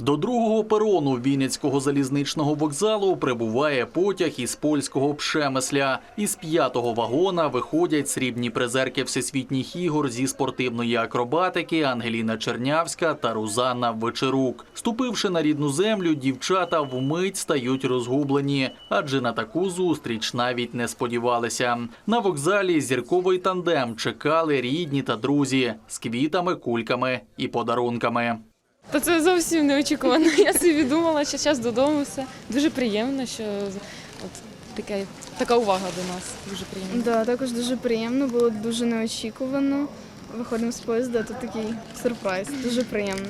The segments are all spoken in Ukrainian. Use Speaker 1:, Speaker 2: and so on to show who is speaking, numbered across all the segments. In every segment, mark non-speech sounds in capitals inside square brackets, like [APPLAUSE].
Speaker 1: До другого перону Вінницького залізничного вокзалу прибуває потяг із польського Пшемисля. Із п'ятого вагона виходять срібні призерки всесвітніх ігор зі спортивної акробатики Ангеліна Чернявська та Рузанна Вечерук. Ступивши на рідну землю, дівчата вмить стають розгублені, адже на таку зустріч навіть не сподівалися. На вокзалі зірковий тандем чекали рідні та друзі з квітами, кульками і подарунками.
Speaker 2: Та це зовсім неочікувано. [LAUGHS] Я собі думала, що час додому все. Дуже приємно, що от таке, така увага до нас. Дуже приємно.
Speaker 3: Да, також дуже приємно, було дуже неочікувано. Виходимо з поїзда, то такий сюрприз. Дуже приємно.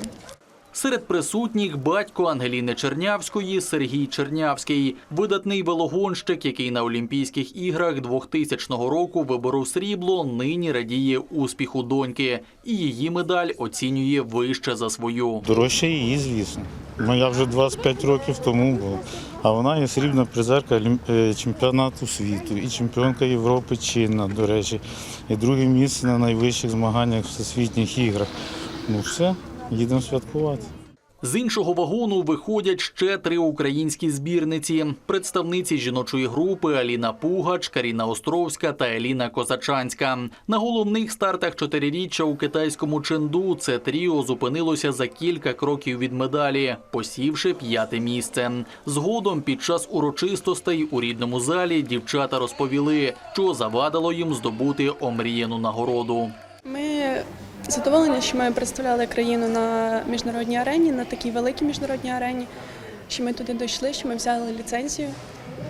Speaker 1: Серед присутніх батько Ангеліни Чернявської Сергій Чернявський, видатний велогонщик, який на Олімпійських іграх 2000 року виборов срібло, нині радіє успіху доньки, і її медаль оцінює вище за свою.
Speaker 4: Дорожче її, звісно. Моя вже 25 років тому була. А вона є срібна призерка е, чемпіонату світу і чемпіонка Європи чинна, до речі, і друге місце на найвищих змаганнях всесвітніх іграх. Ну все, їдемо святкувати.
Speaker 1: З іншого вагону виходять ще три українські збірниці: представниці жіночої групи Аліна Пугач, Каріна Островська та Еліна Козачанська. На головних стартах чотириріччя у китайському Ченду це тріо зупинилося за кілька кроків від медалі, посівши п'яте місце. Згодом під час урочистостей у рідному залі дівчата розповіли, що завадило їм здобути омріяну нагороду.
Speaker 5: Ми задоволені, що ми представляли країну на міжнародній арені, на такій великій міжнародній арені, що ми туди дійшли, що ми взяли ліцензію.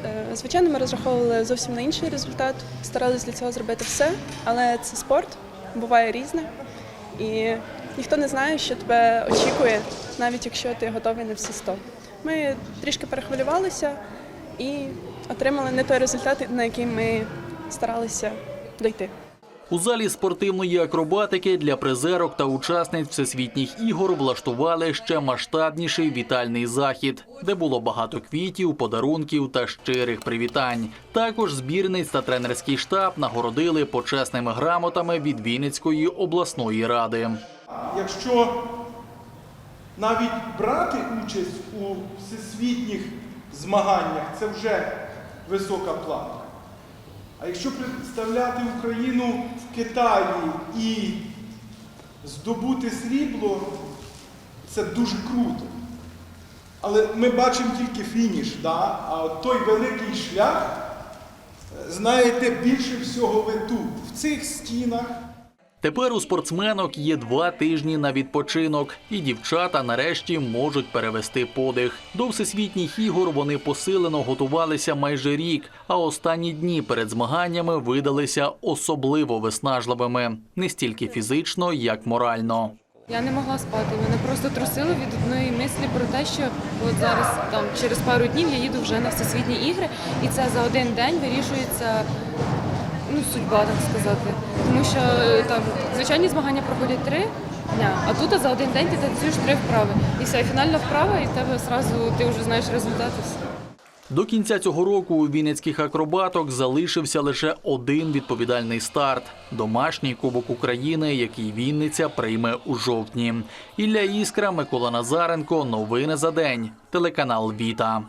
Speaker 5: Е, Звичайно, ми розраховували зовсім на інший результат, старалися для цього зробити все, але це спорт, буває різне. І ніхто не знає, що тебе очікує, навіть якщо ти готовий на всі 100. Ми трішки перехвилювалися і отримали не той результат, на який ми старалися дойти.
Speaker 1: У залі спортивної акробатики для призерок та учасниць всесвітніх ігор влаштували ще масштабніший вітальний захід, де було багато квітів, подарунків та щирих привітань. Також збірниць та тренерський штаб нагородили почесними грамотами від Вінницької обласної ради.
Speaker 6: Якщо навіть брати участь у всесвітніх змаганнях, це вже висока плата. А якщо представляти Україну в Китаї і здобути срібло, це дуже круто. Але ми бачимо тільки фініш, да? а той великий шлях, е, знаєте, більше всього ви тут, в цих стінах.
Speaker 1: Тепер у спортсменок є два тижні на відпочинок, і дівчата нарешті можуть перевести подих. До всесвітніх ігор вони посилено готувалися майже рік, а останні дні перед змаганнями видалися особливо виснажливими не стільки фізично, як морально.
Speaker 2: Я не могла спати. Мене просто трусило від одної мислі про те, що от зараз там через пару днів я їду вже на всесвітні ігри, і це за один день вирішується ну, судьба, так сказати. Тому що е, там звичайні змагання проходять три дня, а тут за один день ти танцюєш три вправи. І все, фінальна вправа, і в тебе одразу ти вже знаєш результати.
Speaker 1: До кінця цього року у вінницьких акробаток залишився лише один відповідальний старт домашній кубок України, який Вінниця прийме у жовтні. Ілля Іскра, Микола Назаренко. Новини за день. Телеканал Віта.